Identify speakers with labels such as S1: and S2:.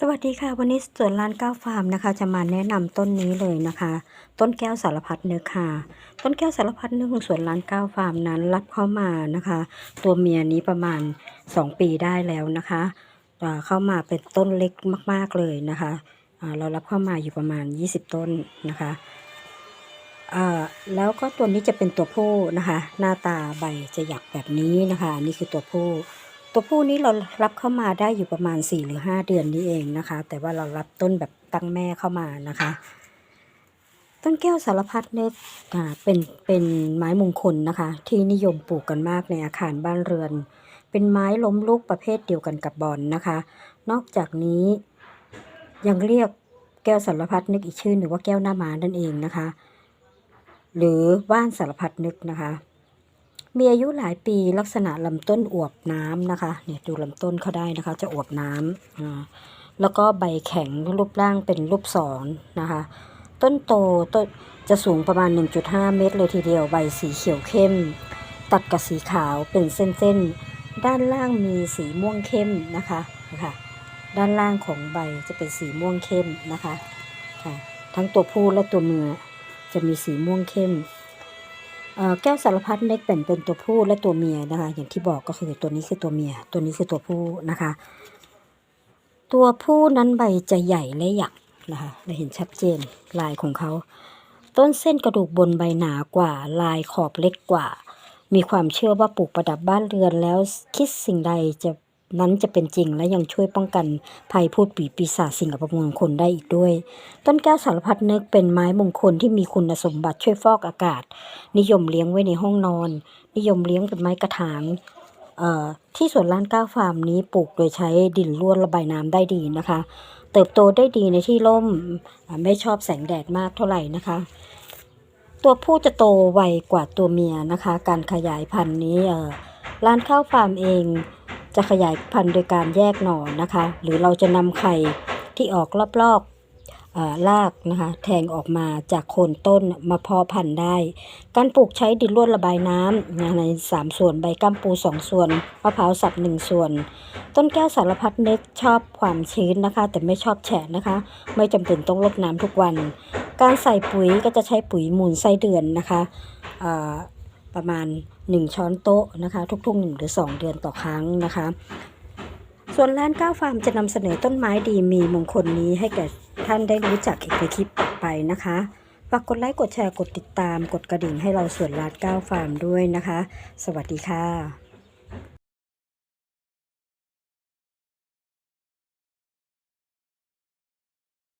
S1: สวัสดีค่ะ วันนี้สวนร้านก้าวฟาร์มนะคะ จะมาแนะนำต้นนี้เลยนะคะ ต้นแก้วสารพัดเนึกค่ะ ต้นแก้วสารพัดเนึกของสวนร้านก้าวฟาร์มนั้น รับเข้ามานะคะ ตัวเมียนี้ประมาณ 2 ปีได้แล้วนะคะเข้ามาเป็นต้นเล็กมากๆเลยนะคะเรารับเข้ามาอยู่ประมาณ 20 ต้นนะคะแล้วก็ตัวนี้จะเป็นตัวผู้นะคะ หน้าตาใบจะหยักแบบนี้นะคะนี่คือตัวผู้ ตัวผู้นี้เรารับเข้ามาได้อยู่ประมาณ 4 หรือ 5 เดือนนี้เองนะคะ แต่ว่าเรารับต้นแบบตั้งแม่เข้ามานะคะ ต้นแก้วสารพัดเนี่ยอ่าเป็นเป็นไม้มงคลนะคะ ที่นิยมปลูกกันมากในอาคารบ้านเรือน เป็นไม้ล้มลุกประเภทเดียวกันกับบอนนะคะ นอกจากนี้ยังเรียกแก้วสารพัดนึกอีกชื่อหนึ่งว่าแก้วหน้าม้านั่นเองนะคะ หรือว่านสารพัดนึกนะคะ มีอายุหลายปีลักษณะลำต้นอวบน้ำนะคะเนี่ยดูลำต้นเขาได้นะคะ จะอวบน้ำอ่าแล้วก็ใบแข็งรูปร่างเป็นรูปศรนะคะ ต้นโตต้นจะสูงประมาณ 1.5 เมตรเลยทีเดียวใบสีเขียวเข้ม ตัดกับสีขาวเป็นเส้นๆ ด้านล่างมีสีม่วงเข้มนะคะนะคะด้านล่างของใบจะเป็นสีม่วงเข้มนะคะค่ะทั้งตัวผู้และตัวเมียจะมีสีม่วงเข้ม แก้วสารพัดเล็กแบ่งเป็นตัวผู้และตัวเมียนะคะ อย่างที่บอกก็คือตัวนี้คือตัวเมีย ตัวนี้คือตัวผู้นะคะ ตัวผู้นั้นใบจะใหญ่และหยักนะคะเราเห็นชัดเจนลายของเขา ต้นเส้นกระดูกบนใบหนากว่า ลายขอบเล็กกว่า มีความเชื่อว่าปลูกประดับบ้านเรือนแล้วคิดสิ่งใดจะ นั้นจะเป็นจริงและยังช่วยป้องกันภัยพูดปีปีศาจสิ่งอัปมงคลได้อีกด้วย ต้นแก้วสารพัดนึกเป็นไม้มงคลที่มีคุณสมบัติช่วยฟอกอากาศ นิยมเลี้ยงไว้ในห้องนอน นิยมเลี้ยงเป็นไม้กระถางเอ่อที่สวนร้านก้าวฟาร์มนี้ปลูกโดยใช้ดินร่วนระบายน้ำได้ดีนะคะ เติบโตได้ดีในที่ร่มไม่ชอบแสงแดดมากเท่าไหร่นะคะ ตัวผู้จะโตไวกว่าตัวเมียนะคะ การขยายพันธุ์นี้เอ่อร้านข้าวฟาร์มเอง จะขยายพันธุ์โดยการแยกหน่อนะคะ หรือเราจะนำไข่ที่ออกรอบๆอ่ารากนะคะ แทงออกมาจากโคนต้นมาเพาะพันธุ์ได้ การปลูกใช้ดินร่วนระบายน้ำนะใน 3 ส่วนใบกัมปู 2 ส่วนมะพร้าวสับ 1 ส่วน ต้นแก้วสารพัดนึกชอบความชื้นนะคะ แต่ไม่ชอบแฉะนะคะ ไม่จำเป็นต้องรดน้ำทุกวัน การใส่ปุ๋ยก็จะใช้ปุ๋ยมูลไส้เดือนนะคะ ประมาณ 1 ช้อนโต๊ะนะคะ ทุกๆ 1 หรือ 2 เดือนต่อครั้งนะคะ ส่วนร้านก้าวฟาร์มจะนำเสนอต้นไม้ดีมีมงคลนี้ให้แก่ท่านได้รู้จักอีกในคลิปต่อไปนะคะฝากกดไลค์กดแชร์กดติดตามกดกระดิ่งให้เราส่วนร้านก้าวฟาร์มด้วยนะคะ สวัสดีค่ะ